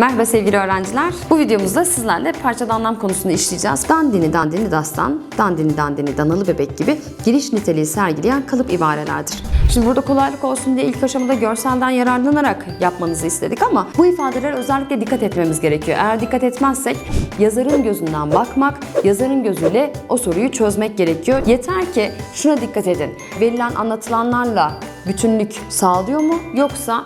Merhaba sevgili öğrenciler. Bu videomuzda sizlerle parçada anlam konusunu işleyeceğiz. Dandini dandini dastan, dandini dandini danalı bebek gibi giriş niteliği sergileyen kalıp ibarelerdir. Şimdi burada kolaylık olsun diye ilk aşamada görselden yararlanarak yapmanızı istedik ama bu ifadelere özellikle dikkat etmemiz gerekiyor. Eğer dikkat etmezsek yazarın gözünden bakmak, yazarın gözüyle o soruyu çözmek gerekiyor. Yeter ki şuna dikkat edin. Verilen anlatılanlarla bütünlük sağlıyor mu yoksa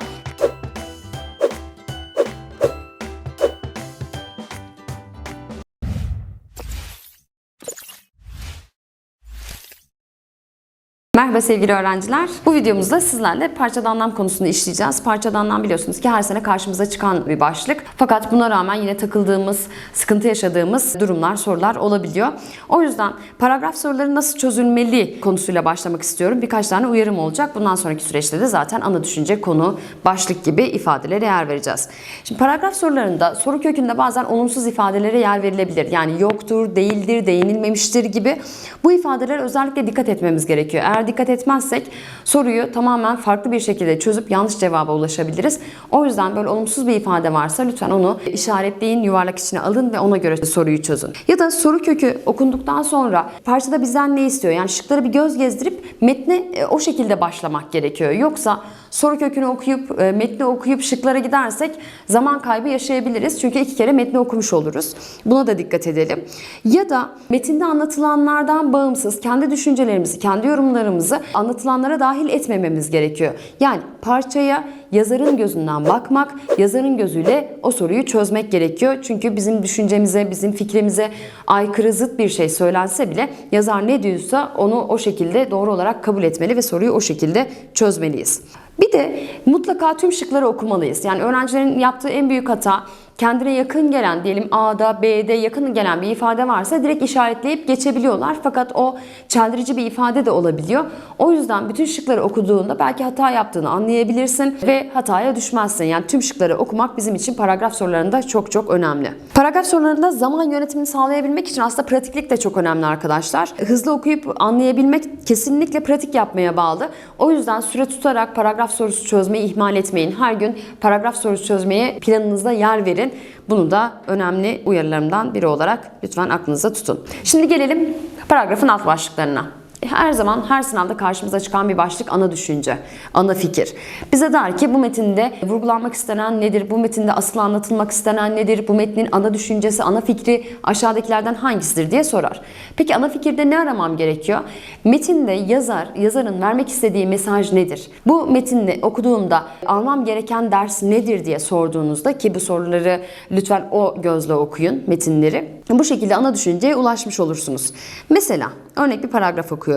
Merhaba sevgili öğrenciler. Bu videomuzda sizlerle parçada anlam konusunu işleyeceğiz. Parçada anlam biliyorsunuz ki her sene karşımıza çıkan bir başlık. Fakat buna rağmen yine takıldığımız, sıkıntı yaşadığımız durumlar, sorular olabiliyor. O yüzden paragraf soruları nasıl çözülmeli konusuyla başlamak istiyorum. Birkaç tane uyarım olacak. Bundan sonraki süreçte de zaten ana düşünce, konu, başlık gibi ifadelere yer vereceğiz. Şimdi paragraf sorularında soru kökünde bazen olumsuz ifadelere yer verilebilir. Yani yoktur, değildir, değinilmemiştir gibi. Bu ifadelere özellikle dikkat etmemiz gerekiyor. Eğer dikkat etmezsek soruyu tamamen farklı bir şekilde çözüp yanlış cevaba ulaşabiliriz. O yüzden böyle olumsuz bir ifade varsa lütfen onu işaretleyin, yuvarlak içine alın ve ona göre soruyu çözün. Ya da soru kökü okunduktan sonra parçada bizden ne istiyor? Yani şıkları bir göz gezdirip metne o şekilde başlamak gerekiyor. Yoksa soru kökünü okuyup e, metni okuyup şıklara gidersek zaman kaybı yaşayabiliriz. Çünkü iki kere metni okumuş oluruz. Buna da dikkat edelim. Ya da metinde anlatılanlardan bağımsız kendi düşüncelerimizi, kendi yorumlarımızı anlatılanlara dahil etmememiz gerekiyor. Yani parçaya yazarın gözünden bakmak, yazarın gözüyle o soruyu çözmek gerekiyor. Çünkü bizim düşüncemize, bizim fikrimize aykırı zıt bir şey söylense bile yazar ne diyorsa onu o şekilde doğru olarak kabul etmeli ve soruyu o şekilde çözmeliyiz. Bir de mutlaka tüm şıkları okumalıyız. Yani öğrencilerin yaptığı en büyük hata kendine yakın gelen diyelim A'da B'de yakın gelen bir ifade varsa direkt işaretleyip geçebiliyorlar. Fakat o çeldirici bir ifade de olabiliyor. O yüzden bütün şıkları okuduğunda belki hata yaptığını anlayabilirsin ve hataya düşmezsin. Yani tüm şıkları okumak bizim için paragraf sorularında çok çok önemli. Paragraf sorularında zaman yönetimini sağlayabilmek için aslında pratiklik de çok önemli arkadaşlar. Hızlı okuyup anlayabilmek kesinlikle pratik yapmaya bağlı. O yüzden süre tutarak paragraf sorusu çözmeyi ihmal etmeyin. Her gün paragraf sorusu çözmeye planınızda yer verin. Bunu da önemli uyarılarımdan biri olarak lütfen aklınızda tutun. Şimdi gelelim paragrafın alt başlıklarına. Her zaman her sınavda karşımıza çıkan bir başlık ana düşünce, ana fikir. Bize der ki bu metinde vurgulanmak istenen nedir? Bu metinde asıl anlatılmak istenen nedir? Bu metnin ana düşüncesi, ana fikri aşağıdakilerden hangisidir diye sorar. Peki ana fikirde ne aramam gerekiyor? Metinde yazar, yazarın vermek istediği mesaj nedir? Bu metinde okuduğumda almam gereken ders nedir diye sorduğunuzda ki bu soruları lütfen o gözle okuyun metinleri. Bu şekilde ana düşünceye ulaşmış olursunuz. Mesela örnek bir paragraf okuyorum.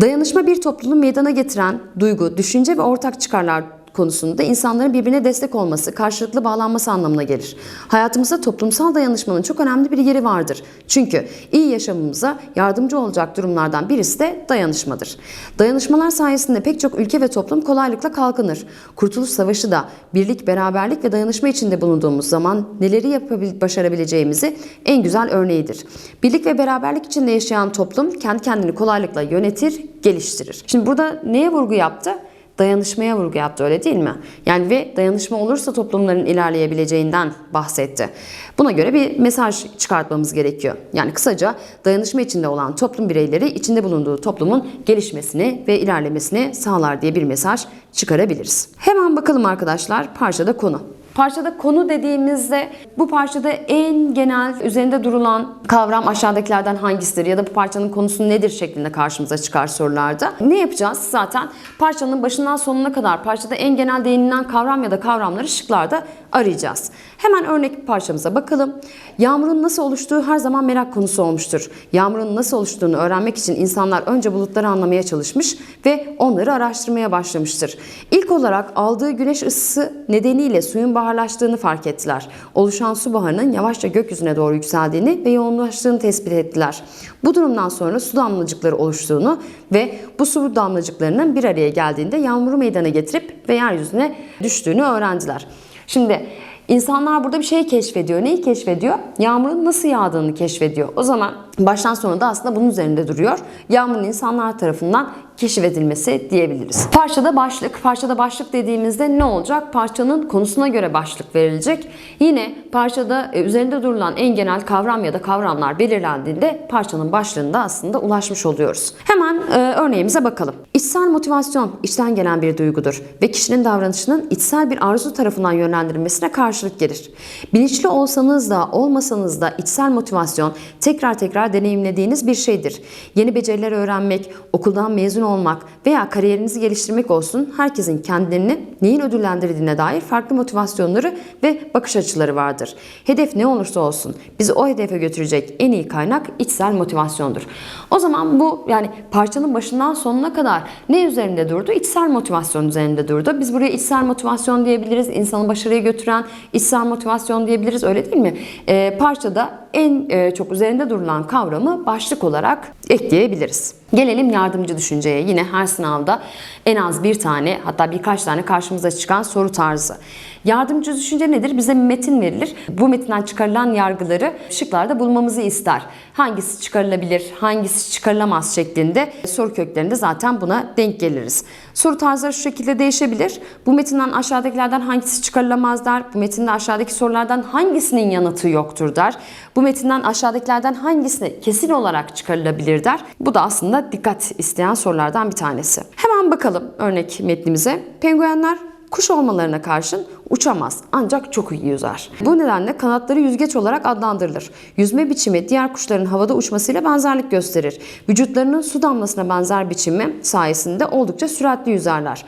Dayanışma bir toplumu meydana getiren duygu, düşünce ve ortak çıkarlar konusunda insanların birbirine destek olması, karşılıklı bağlanması anlamına gelir. Hayatımızda toplumsal dayanışmanın çok önemli bir yeri vardır. Çünkü iyi yaşamımıza yardımcı olacak durumlardan birisi de dayanışmadır. Dayanışmalar sayesinde pek çok ülke ve toplum kolaylıkla kalkınır. Kurtuluş Savaşı da birlik, beraberlik ve dayanışma içinde bulunduğumuz zaman neleri yapabil başarabileceğimizi en güzel örneğidir. Birlik ve beraberlik içinde yaşayan toplum kendi kendini kolaylıkla yönetir, geliştirir. Şimdi burada neye vurgu yaptı? Dayanışmaya vurgu yaptı öyle değil mi? Yani ve dayanışma olursa toplumların ilerleyebileceğinden bahsetti. Buna göre bir mesaj çıkartmamız gerekiyor. Yani kısaca dayanışma içinde olan toplum bireyleri içinde bulunduğu toplumun gelişmesini ve ilerlemesini sağlar diye bir mesaj çıkarabiliriz. Hemen bakalım arkadaşlar parçada konu. Parçada konu dediğimizde bu parçada en genel üzerinde durulan kavram aşağıdakilerden hangisidir ya da bu parçanın konusu nedir şeklinde karşımıza çıkar sorularda. Ne yapacağız? Zaten parçanın başından sonuna kadar parçada en genel değinilen kavram ya da kavramları şıklarda arayacağız. Hemen örnek parçamıza bakalım. Yağmurun nasıl oluştuğu her zaman merak konusu olmuştur. Yağmurun nasıl oluştuğunu öğrenmek için insanlar önce bulutları anlamaya çalışmış ve onları araştırmaya başlamıştır. İlk olarak aldığı güneş ısısı nedeniyle suyun buharlaştığını fark ettiler. Oluşan su buharının yavaşça gökyüzüne doğru yükseldiğini ve yoğunlaştığını tespit ettiler. Bu durumdan sonra su damlacıkları oluştuğunu ve bu su damlacıklarının bir araya geldiğinde yağmuru meydana getirip ve yeryüzüne düştüğünü öğrendiler. Şimdi insanlar burada bir şey keşfediyor. Neyi keşfediyor? Yağmurun nasıl yağdığını keşfediyor. O zaman baştan sona da aslında bunun üzerinde duruyor. Yağmurun insanlar tarafından keşfedilmesi diyebiliriz. Parçada başlık. Parçada başlık dediğimizde ne olacak? Parçanın konusuna göre başlık verilecek. Yine parçada e, üzerinde durulan en genel kavram ya da kavramlar belirlendiğinde parçanın başlığında aslında ulaşmış oluyoruz. Hemen e, örneğimize bakalım. İçsel motivasyon içten gelen bir duygudur ve kişinin davranışının içsel bir arzu tarafından yönlendirilmesine karşılık gelir. Bilinçli olsanız da olmasanız da içsel motivasyon tekrar tekrar deneyimlediğiniz bir şeydir. Yeni beceriler öğrenmek, okuldan mezun olmak veya kariyerinizi geliştirmek olsun herkesin kendilerini neyin ödüllendirdiğine dair farklı motivasyonları ve bakış açıları vardır. Hedef ne olursa olsun bizi o hedefe götürecek en iyi kaynak içsel motivasyondur. O zaman bu yani parçanın başından sonuna kadar ne üzerinde durdu? İçsel motivasyon üzerinde durdu. Biz buraya içsel motivasyon diyebiliriz. insanı başarıya götüren içsel motivasyon diyebiliriz. Öyle değil mi? Ee, parçada en e, çok üzerinde durulan kavramı başlık olarak ekleyebiliriz. Gelelim yardımcı düşünceye. Yine her sınavda en az bir tane hatta birkaç tane karşımıza çıkan soru tarzı. Yardımcı düşünce nedir? Bize metin verilir. Bu metinden çıkarılan yargıları şıklarda bulmamızı ister. Hangisi çıkarılabilir, hangisi çıkarılamaz şeklinde soru köklerinde zaten buna denk geliriz. Soru tarzları şu şekilde değişebilir. Bu metinden aşağıdakilerden hangisi çıkarılamaz der. Bu metinde aşağıdaki sorulardan hangisinin yanıtı yoktur der. Bu metinden aşağıdakilerden hangisine kesin olarak çıkarılabilir der. Bu da aslında dikkat isteyen sorulardan bir tanesi. Hemen bakalım örnek metnimize. Penguenler kuş olmalarına karşın uçamaz ancak çok iyi yüzer. Bu nedenle kanatları yüzgeç olarak adlandırılır. Yüzme biçimi diğer kuşların havada uçmasıyla benzerlik gösterir. Vücutlarının su damlasına benzer biçimi sayesinde oldukça süratli yüzerler.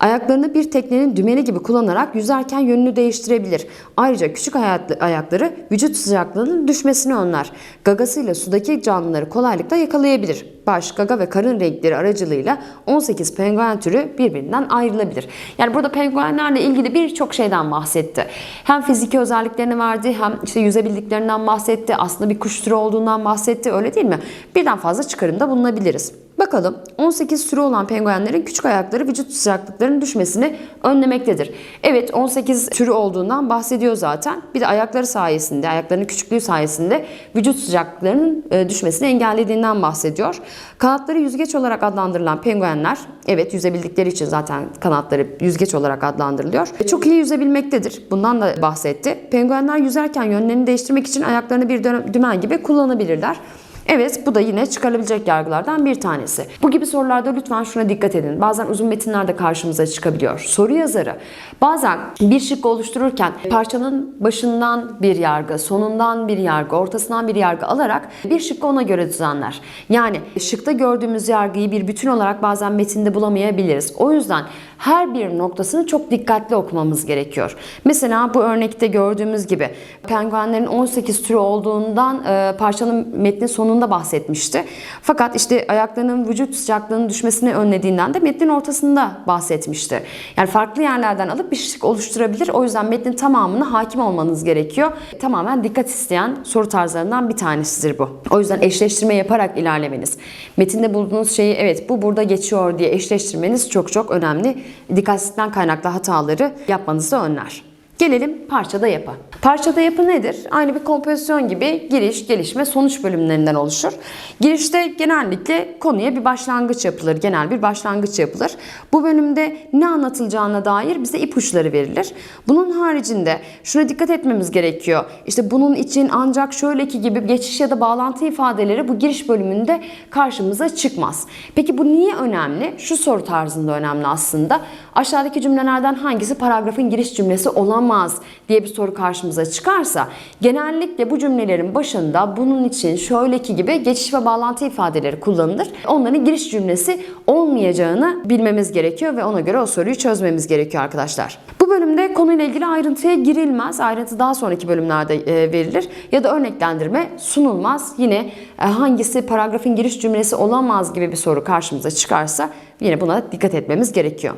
Ayaklarını bir teknenin dümeni gibi kullanarak yüzerken yönünü değiştirebilir. Ayrıca küçük ayakları vücut sıcaklığının düşmesini önler. Gagasıyla sudaki canlıları kolaylıkla yakalayabilir. Baş, gaga ve karın renkleri aracılığıyla 18 penguen türü birbirinden ayrılabilir. Yani burada penguenlerle ilgili birçok şeyden bahsetti. Hem fiziki özelliklerini verdi hem işte yüzebildiklerinden bahsetti. Aslında bir kuş türü olduğundan bahsetti öyle değil mi? Birden fazla çıkarımda bulunabiliriz. Bakalım 18 türü olan penguenlerin küçük ayakları vücut sıcaklıklarının düşmesini önlemektedir. Evet 18 türü olduğundan bahsediyor zaten. Bir de ayakları sayesinde, ayaklarının küçüklüğü sayesinde vücut sıcaklıklarının e, düşmesini engellediğinden bahsediyor. Kanatları yüzgeç olarak adlandırılan penguenler, evet yüzebildikleri için zaten kanatları yüzgeç olarak adlandırılıyor. Çok iyi yüzebilmektedir. Bundan da bahsetti. Penguenler yüzerken yönlerini değiştirmek için ayaklarını bir dümen gibi kullanabilirler. Evet bu da yine çıkarılabilecek yargılardan bir tanesi. Bu gibi sorularda lütfen şuna dikkat edin. Bazen uzun metinler de karşımıza çıkabiliyor. Soru yazarı bazen bir şık oluştururken parçanın başından bir yargı, sonundan bir yargı, ortasından bir yargı alarak bir şıkkı ona göre düzenler. Yani şıkta gördüğümüz yargıyı bir bütün olarak bazen metinde bulamayabiliriz. O yüzden her bir noktasını çok dikkatli okumamız gerekiyor. Mesela bu örnekte gördüğümüz gibi penguenlerin 18 türü olduğundan e, parçanın metnin sonunda bahsetmişti. Fakat işte ayaklarının vücut sıcaklığının düşmesini önlediğinden de metnin ortasında bahsetmişti. Yani farklı yerlerden alıp bir şık oluşturabilir. O yüzden metnin tamamına hakim olmanız gerekiyor. Tamamen dikkat isteyen soru tarzlarından bir tanesidir bu. O yüzden eşleştirme yaparak ilerlemeniz. Metinde bulduğunuz şeyi evet bu burada geçiyor diye eşleştirmeniz çok çok önemli. Dikkatsizlikten kaynaklı hataları yapmanızı önler. Gelelim parçada yapı. Parçada yapı nedir? Aynı bir kompozisyon gibi giriş, gelişme, sonuç bölümlerinden oluşur. Girişte genellikle konuya bir başlangıç yapılır, genel bir başlangıç yapılır. Bu bölümde ne anlatılacağına dair bize ipuçları verilir. Bunun haricinde şuna dikkat etmemiz gerekiyor. İşte bunun için ancak şöyle ki gibi geçiş ya da bağlantı ifadeleri bu giriş bölümünde karşımıza çıkmaz. Peki bu niye önemli? Şu soru tarzında önemli aslında. Aşağıdaki cümlelerden hangisi paragrafın giriş cümlesi olamaz diye bir soru karşımıza çıkarsa genellikle bu cümlelerin başında bunun için şöyle ki gibi geçiş ve bağlantı ifadeleri kullanılır. Onların giriş cümlesi olmayacağını bilmemiz gerekiyor ve ona göre o soruyu çözmemiz gerekiyor arkadaşlar. Bu bölümde konuyla ilgili ayrıntıya girilmez. Ayrıntı daha sonraki bölümlerde e, verilir ya da örneklendirme sunulmaz. Yine e, hangisi paragrafın giriş cümlesi olamaz gibi bir soru karşımıza çıkarsa Yine buna dikkat etmemiz gerekiyor.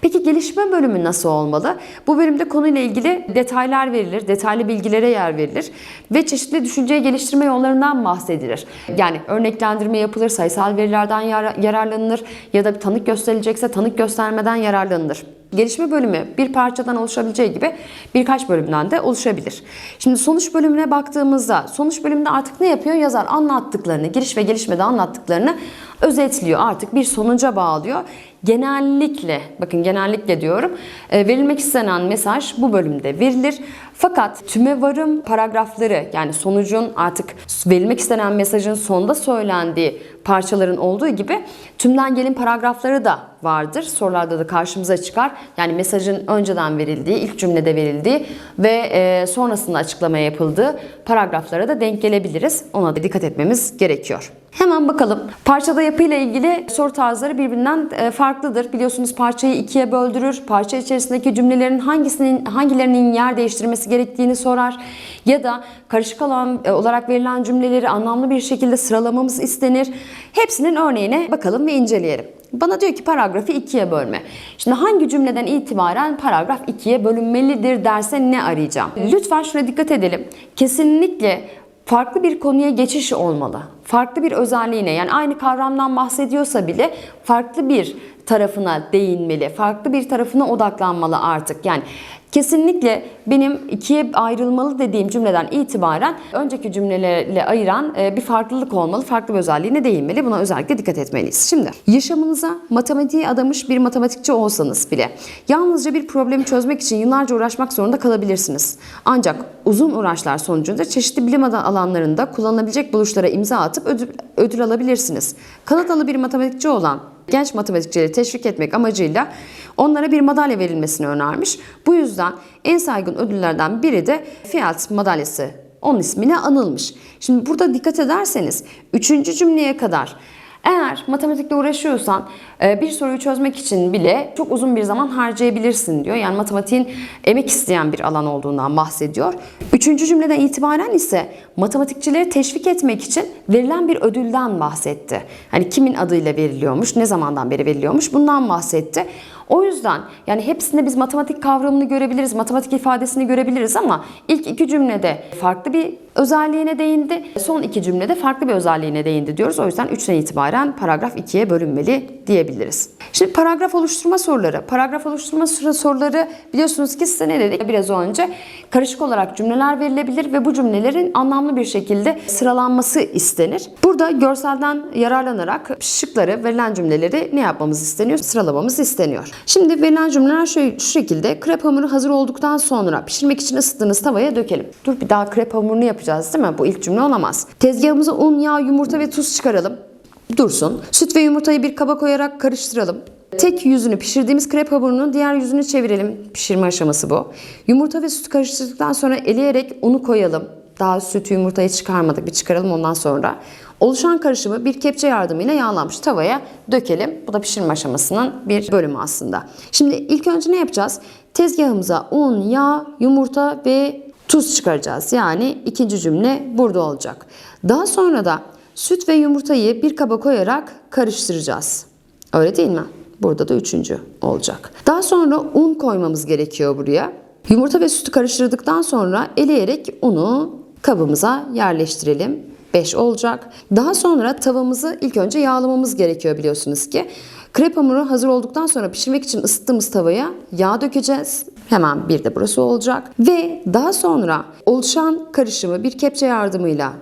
Peki gelişme bölümü nasıl olmalı? Bu bölümde konuyla ilgili detaylar verilir, detaylı bilgilere yer verilir ve çeşitli düşünceyi geliştirme yollarından bahsedilir. Yani örneklendirme yapılır, sayısal verilerden yar- yararlanılır ya da bir tanık gösterilecekse tanık göstermeden yararlanılır. Gelişme bölümü bir parçadan oluşabileceği gibi birkaç bölümden de oluşabilir. Şimdi sonuç bölümüne baktığımızda sonuç bölümünde artık ne yapıyor? Yazar anlattıklarını, giriş ve gelişmede anlattıklarını özetliyor. Artık bir sonuca bağlıyor. Genellikle, bakın genellikle diyorum, e, verilmek istenen mesaj bu bölümde verilir. Fakat tüme varım paragrafları yani sonucun artık verilmek istenen mesajın sonda söylendiği parçaların olduğu gibi tümden gelin paragrafları da vardır. Sorularda da karşımıza çıkar. Yani mesajın önceden verildiği, ilk cümlede verildiği ve e, sonrasında açıklama yapıldığı paragraflara da denk gelebiliriz. Ona da dikkat etmemiz gerekiyor. Hemen bakalım. Parçada yapıyla ilgili soru tarzları birbirinden e, farklıdır. Biliyorsunuz parçayı ikiye böldürür. Parça içerisindeki cümlelerin hangisinin hangilerinin yer değiştirmesi gerektiğini sorar. Ya da karışık alan e, olarak verilen cümleleri anlamlı bir şekilde sıralamamız istenir. Hepsinin örneğine bakalım ve inceleyelim. Bana diyor ki paragrafı ikiye bölme. Şimdi hangi cümleden itibaren paragraf ikiye bölünmelidir derse ne arayacağım? Lütfen şuna dikkat edelim. Kesinlikle farklı bir konuya geçiş olmalı. Farklı bir özelliğine yani aynı kavramdan bahsediyorsa bile farklı bir tarafına değinmeli. Farklı bir tarafına odaklanmalı artık. Yani kesinlikle benim ikiye ayrılmalı dediğim cümleden itibaren önceki cümlelerle ayıran e, bir farklılık olmalı. Farklı bir özelliğine değinmeli. Buna özellikle dikkat etmeliyiz. Şimdi yaşamınıza matematiğe adamış bir matematikçi olsanız bile yalnızca bir problemi çözmek için yıllarca uğraşmak zorunda kalabilirsiniz. Ancak uzun uğraşlar sonucunda çeşitli bilim alanlarında kullanılabilecek buluşlara imza atıp ödül, ödül alabilirsiniz. Kanadalı bir matematikçi olan genç matematikçileri teşvik etmek amacıyla onlara bir madalya verilmesini önermiş. Bu yüzden en saygın ödüllerden biri de Fiat madalyası onun ismine anılmış. Şimdi burada dikkat ederseniz 3. cümleye kadar eğer matematikle uğraşıyorsan e, bir soruyu çözmek için bile çok uzun bir zaman harcayabilirsin diyor. Yani matematiğin emek isteyen bir alan olduğundan bahsediyor. Üçüncü cümleden itibaren ise matematikçileri teşvik etmek için verilen bir ödülden bahsetti. Hani kimin adıyla veriliyormuş, ne zamandan beri veriliyormuş bundan bahsetti. O yüzden yani hepsinde biz matematik kavramını görebiliriz, matematik ifadesini görebiliriz ama ilk iki cümlede farklı bir özelliğine değindi. Son iki cümlede farklı bir özelliğine değindi diyoruz. O yüzden 3'ten itibaren paragraf 2'ye bölünmeli diyebiliriz. Şimdi paragraf oluşturma soruları. Paragraf oluşturma soruları biliyorsunuz ki size ne dedik biraz önce? Karışık olarak cümleler verilebilir ve bu cümlelerin anlamlı bir şekilde sıralanması istenir. Burada görselden yararlanarak şıkları, verilen cümleleri ne yapmamız isteniyor? Sıralamamız isteniyor. Şimdi verilen cümleler şu, şu şekilde. Krep hamuru hazır olduktan sonra pişirmek için ısıttığınız tavaya dökelim. Dur bir daha krep hamurunu yapacağız değil mi? Bu ilk cümle olamaz. Tezgahımıza un, yağ, yumurta ve tuz çıkaralım. Dursun. Süt ve yumurtayı bir kaba koyarak karıştıralım. Tek yüzünü pişirdiğimiz krep hamurunun diğer yüzünü çevirelim. Pişirme aşaması bu. Yumurta ve süt karıştırdıktan sonra eleyerek unu koyalım. Daha sütü yumurtayı çıkarmadık. Bir çıkaralım ondan sonra. Oluşan karışımı bir kepçe yardımıyla yağlanmış tavaya dökelim. Bu da pişirme aşamasının bir bölümü aslında. Şimdi ilk önce ne yapacağız? Tezgahımıza un, yağ, yumurta ve tuz çıkaracağız. Yani ikinci cümle burada olacak. Daha sonra da süt ve yumurtayı bir kaba koyarak karıştıracağız. Öyle değil mi? Burada da üçüncü olacak. Daha sonra un koymamız gerekiyor buraya. Yumurta ve sütü karıştırdıktan sonra eleyerek unu kabımıza yerleştirelim. 5 olacak. Daha sonra tavamızı ilk önce yağlamamız gerekiyor biliyorsunuz ki. Krep hamuru hazır olduktan sonra pişirmek için ısıttığımız tavaya yağ dökeceğiz. Hemen bir de burası olacak. Ve daha sonra oluşan karışımı bir kepçe yardımıyla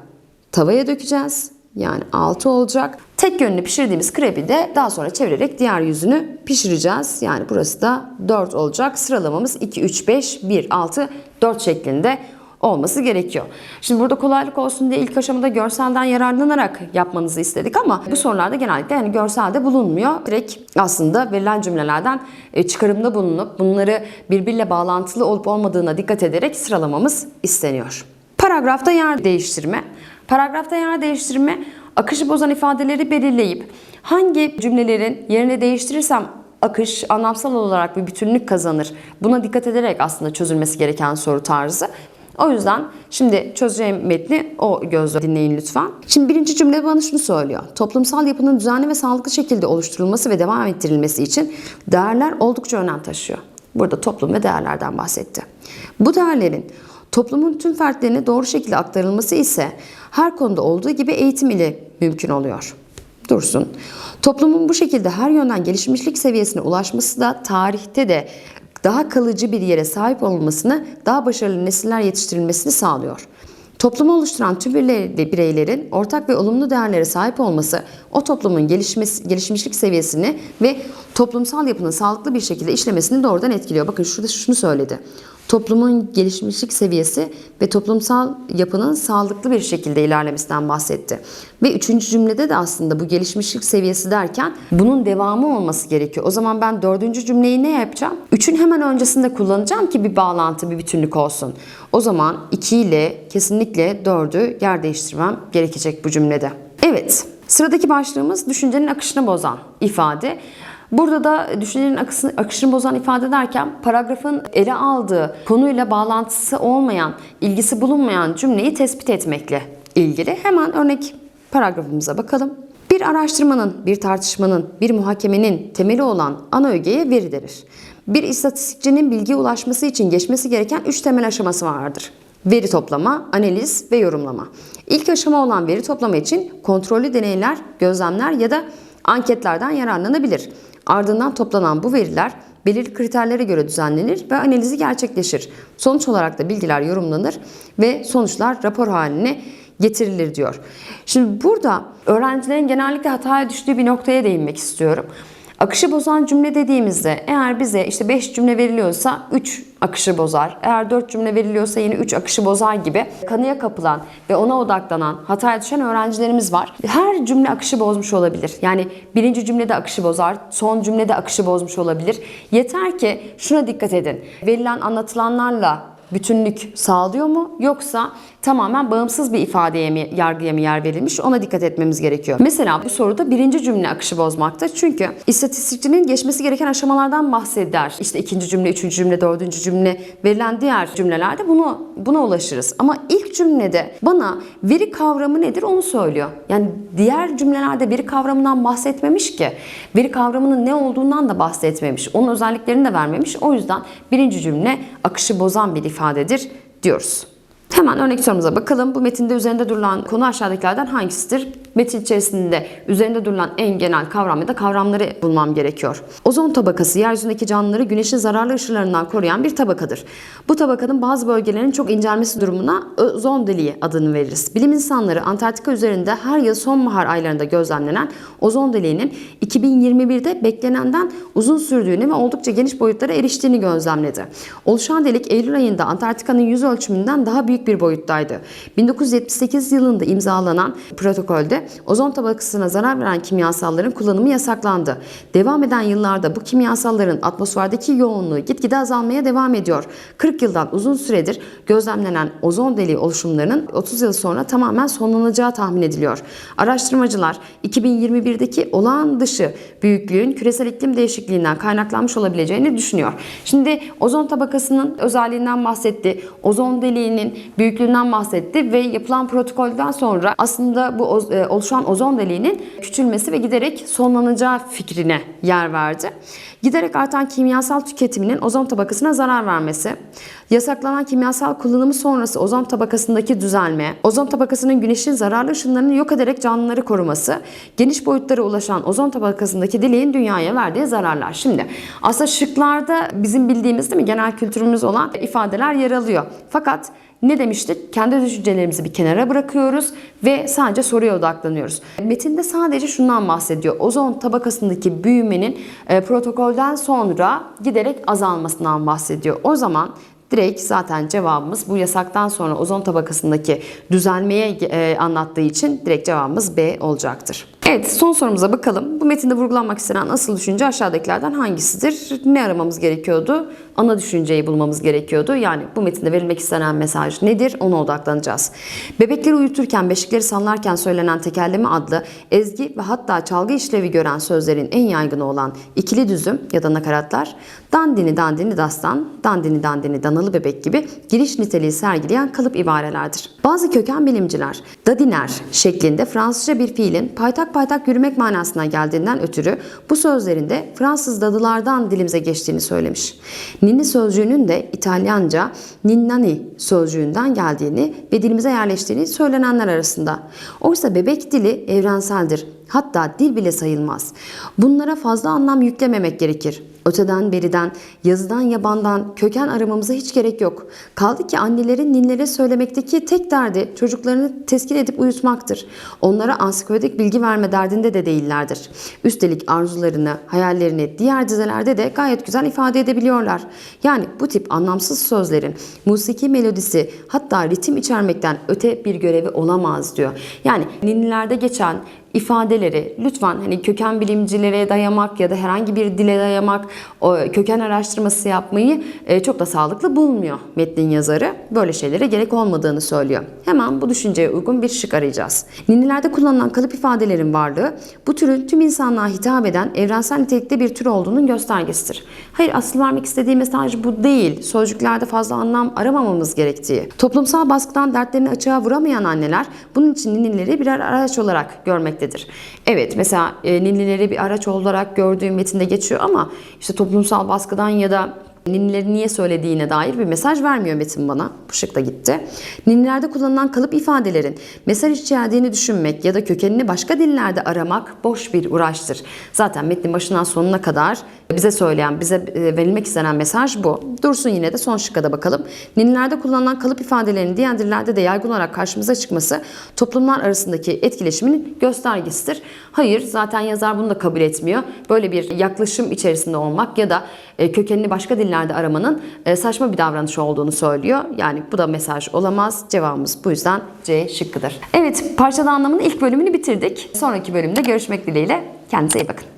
tavaya dökeceğiz. Yani 6 olacak. Tek yönünü pişirdiğimiz krepi de daha sonra çevirerek diğer yüzünü pişireceğiz. Yani burası da 4 olacak. Sıralamamız 2, 3, 5, 1, 6, 4 şeklinde olması gerekiyor. Şimdi burada kolaylık olsun diye ilk aşamada görselden yararlanarak yapmanızı istedik ama bu sorularda genellikle yani görselde bulunmuyor. Direkt aslında verilen cümlelerden e, çıkarımda bulunup bunları birbiriyle bağlantılı olup olmadığına dikkat ederek sıralamamız isteniyor. Paragrafta yer değiştirme. Paragrafta yer değiştirme akışı bozan ifadeleri belirleyip hangi cümlelerin yerini değiştirirsem akış anlamsal olarak bir bütünlük kazanır. Buna dikkat ederek aslında çözülmesi gereken soru tarzı. O yüzden şimdi çözeceğim metni o gözle dinleyin lütfen. Şimdi birinci cümle bana şunu söylüyor. Toplumsal yapının düzenli ve sağlıklı şekilde oluşturulması ve devam ettirilmesi için değerler oldukça önem taşıyor. Burada toplum ve değerlerden bahsetti. Bu değerlerin toplumun tüm fertlerine doğru şekilde aktarılması ise her konuda olduğu gibi eğitim ile mümkün oluyor. dursun. Toplumun bu şekilde her yönden gelişmişlik seviyesine ulaşması da tarihte de daha kalıcı bir yere sahip olmasını, daha başarılı nesiller yetiştirilmesini sağlıyor. Toplumu oluşturan tüm bireylerin ortak ve olumlu değerlere sahip olması o toplumun gelişmesi, gelişmişlik seviyesini ve toplumsal yapının sağlıklı bir şekilde işlemesini doğrudan etkiliyor. Bakın şurada şunu söyledi. Toplumun gelişmişlik seviyesi ve toplumsal yapının sağlıklı bir şekilde ilerlemesinden bahsetti. Ve üçüncü cümlede de aslında bu gelişmişlik seviyesi derken bunun devamı olması gerekiyor. O zaman ben dördüncü cümleyi ne yapacağım? Üçün hemen öncesinde kullanacağım ki bir bağlantı, bir bütünlük olsun. O zaman 2 ile kesinlikle 4'ü yer değiştirmem gerekecek bu cümlede. Evet, sıradaki başlığımız düşüncenin akışını bozan ifade. Burada da düşüncenin akışını, akışını bozan ifade derken paragrafın ele aldığı konuyla bağlantısı olmayan, ilgisi bulunmayan cümleyi tespit etmekle ilgili. Hemen örnek paragrafımıza bakalım. Bir araştırmanın, bir tartışmanın, bir muhakemenin temeli olan ana ögeye veri denir. Bir istatistikçinin bilgiye ulaşması için geçmesi gereken üç temel aşaması vardır. Veri toplama, analiz ve yorumlama. İlk aşama olan veri toplama için kontrollü deneyler, gözlemler ya da anketlerden yararlanabilir. Ardından toplanan bu veriler belirli kriterlere göre düzenlenir ve analizi gerçekleşir. Sonuç olarak da bilgiler yorumlanır ve sonuçlar rapor haline getirilir diyor. Şimdi burada öğrencilerin genellikle hataya düştüğü bir noktaya değinmek istiyorum. Akışı bozan cümle dediğimizde eğer bize işte 5 cümle veriliyorsa 3 akışı bozar. Eğer 4 cümle veriliyorsa yine 3 akışı bozar gibi kanıya kapılan ve ona odaklanan, hataya düşen öğrencilerimiz var. Her cümle akışı bozmuş olabilir. Yani birinci cümlede akışı bozar, son cümlede akışı bozmuş olabilir. Yeter ki şuna dikkat edin. Verilen anlatılanlarla bütünlük sağlıyor mu yoksa tamamen bağımsız bir ifadeye mi, yargıya mı yer verilmiş ona dikkat etmemiz gerekiyor. Mesela bu soruda birinci cümle akışı bozmakta. Çünkü istatistikçinin geçmesi gereken aşamalardan bahseder. İşte ikinci cümle, üçüncü cümle, dördüncü cümle verilen diğer cümlelerde bunu buna ulaşırız. Ama ilk cümlede bana veri kavramı nedir onu söylüyor. Yani diğer cümlelerde veri kavramından bahsetmemiş ki. Veri kavramının ne olduğundan da bahsetmemiş. Onun özelliklerini de vermemiş. O yüzden birinci cümle akışı bozan bir ifadedir diyoruz. Hemen örnek sorumuza bakalım. Bu metinde üzerinde durulan konu aşağıdakilerden hangisidir? Metin içerisinde üzerinde durulan en genel kavram ya da kavramları bulmam gerekiyor. Ozon tabakası yeryüzündeki canlıları güneşin zararlı ışınlarından koruyan bir tabakadır. Bu tabakanın bazı bölgelerinin çok incelmesi durumuna ozon deliği adını veririz. Bilim insanları Antarktika üzerinde her yıl sonbahar aylarında gözlemlenen ozon deliğinin 2021'de beklenenden uzun sürdüğünü ve oldukça geniş boyutlara eriştiğini gözlemledi. Oluşan delik Eylül ayında Antarktika'nın yüz ölçümünden daha büyük bir boyuttaydı. 1978 yılında imzalanan protokolde ozon tabakasına zarar veren kimyasalların kullanımı yasaklandı. Devam eden yıllarda bu kimyasalların atmosferdeki yoğunluğu gitgide azalmaya devam ediyor. 40 yıldan uzun süredir gözlemlenen ozon deliği oluşumlarının 30 yıl sonra tamamen sonlanacağı tahmin ediliyor. Araştırmacılar 2021'deki olağan dışı büyüklüğün küresel iklim değişikliğinden kaynaklanmış olabileceğini düşünüyor. Şimdi ozon tabakasının özelliğinden bahsetti. Ozon deliğinin büyüklüğünden bahsetti ve yapılan protokolden sonra aslında bu e, oluşan ozon deliğinin küçülmesi ve giderek sonlanacağı fikrine yer verdi. Giderek artan kimyasal tüketiminin ozon tabakasına zarar vermesi, yasaklanan kimyasal kullanımı sonrası ozon tabakasındaki düzelme, ozon tabakasının güneşin zararlı ışınlarını yok ederek canlıları koruması, geniş boyutlara ulaşan ozon tabakasındaki deliğin dünyaya verdiği zararlar. Şimdi aslında şıklarda bizim bildiğimiz değil mi genel kültürümüz olan ifadeler yer alıyor. Fakat ne demiştik? Kendi düşüncelerimizi bir kenara bırakıyoruz ve sadece soruya odaklanıyoruz. Metinde sadece şundan bahsediyor. Ozon tabakasındaki büyümenin e, protokolden sonra giderek azalmasından bahsediyor. O zaman direkt zaten cevabımız bu yasaktan sonra ozon tabakasındaki düzelmeye e, anlattığı için direkt cevabımız B olacaktır. Evet son sorumuza bakalım. Bu metinde vurgulanmak istenen asıl düşünce aşağıdakilerden hangisidir? Ne aramamız gerekiyordu? Ana düşünceyi bulmamız gerekiyordu. Yani bu metinde verilmek istenen mesaj nedir? Ona odaklanacağız. Bebekleri uyuturken, beşikleri sallarken söylenen tekerleme adlı ezgi ve hatta çalgı işlevi gören sözlerin en yaygını olan ikili düzüm ya da nakaratlar dandini dandini dastan, dandini dandini danalı bebek gibi giriş niteliği sergileyen kalıp ibarelerdir. Bazı köken bilimciler dadiner şeklinde Fransızca bir fiilin paytak paytak yürümek manasına geldiğinden ötürü bu sözlerin de Fransız dadılardan dilimize geçtiğini söylemiş. Ninni sözcüğünün de İtalyanca ninnani sözcüğünden geldiğini ve dilimize yerleştiğini söylenenler arasında. Oysa bebek dili evrenseldir. Hatta dil bile sayılmaz. Bunlara fazla anlam yüklememek gerekir. Öteden beriden, yazıdan yabandan köken aramamıza hiç gerek yok. Kaldı ki annelerin ninlere söylemekteki tek derdi çocuklarını teskin edip uyutmaktır. Onlara ansiklopedik bilgi verme derdinde de değillerdir. Üstelik arzularını, hayallerini diğer dizelerde de gayet güzel ifade edebiliyorlar. Yani bu tip anlamsız sözlerin musiki melodisi hatta ritim içermekten öte bir görevi olamaz diyor. Yani ninilerde geçen ifadeleri lütfen hani köken bilimcilere dayamak ya da herhangi bir dile dayamak, köken araştırması yapmayı e, çok da sağlıklı bulmuyor metnin yazarı. Böyle şeylere gerek olmadığını söylüyor. Hemen bu düşünceye uygun bir şık arayacağız. Ninilerde kullanılan kalıp ifadelerin varlığı bu türün tüm insanlığa hitap eden evrensel nitelikte bir tür olduğunun göstergesidir. Hayır asıl vermek istediği mesaj bu değil. Sözcüklerde fazla anlam aramamamız gerektiği. Toplumsal baskıdan dertlerini açığa vuramayan anneler bunun için ninnileri birer araç olarak görmektedir. Evet mesela e, ninnileri bir araç olarak gördüğüm metinde geçiyor ama işte toplumsal baskıdan ya da ninnileri niye söylediğine dair bir mesaj vermiyor metin bana. Bu şıkta gitti. Ninnilerde kullanılan kalıp ifadelerin mesaj içerdiğini düşünmek ya da kökenini başka dillerde aramak boş bir uğraştır. Zaten metnin başından sonuna kadar bize söyleyen, bize e, verilmek istenen mesaj bu. Dursun yine de son şıkka da bakalım. Ninilerde kullanılan kalıp ifadelerinin diğer dillerde de yaygın olarak karşımıza çıkması toplumlar arasındaki etkileşimin göstergesidir. Hayır zaten yazar bunu da kabul etmiyor. Böyle bir yaklaşım içerisinde olmak ya da e, kökenini başka dillerde aramanın e, saçma bir davranış olduğunu söylüyor. Yani bu da mesaj olamaz. Cevabımız bu yüzden C şıkkıdır. Evet parçada anlamının ilk bölümünü bitirdik. Sonraki bölümde görüşmek dileğiyle. Kendinize iyi bakın.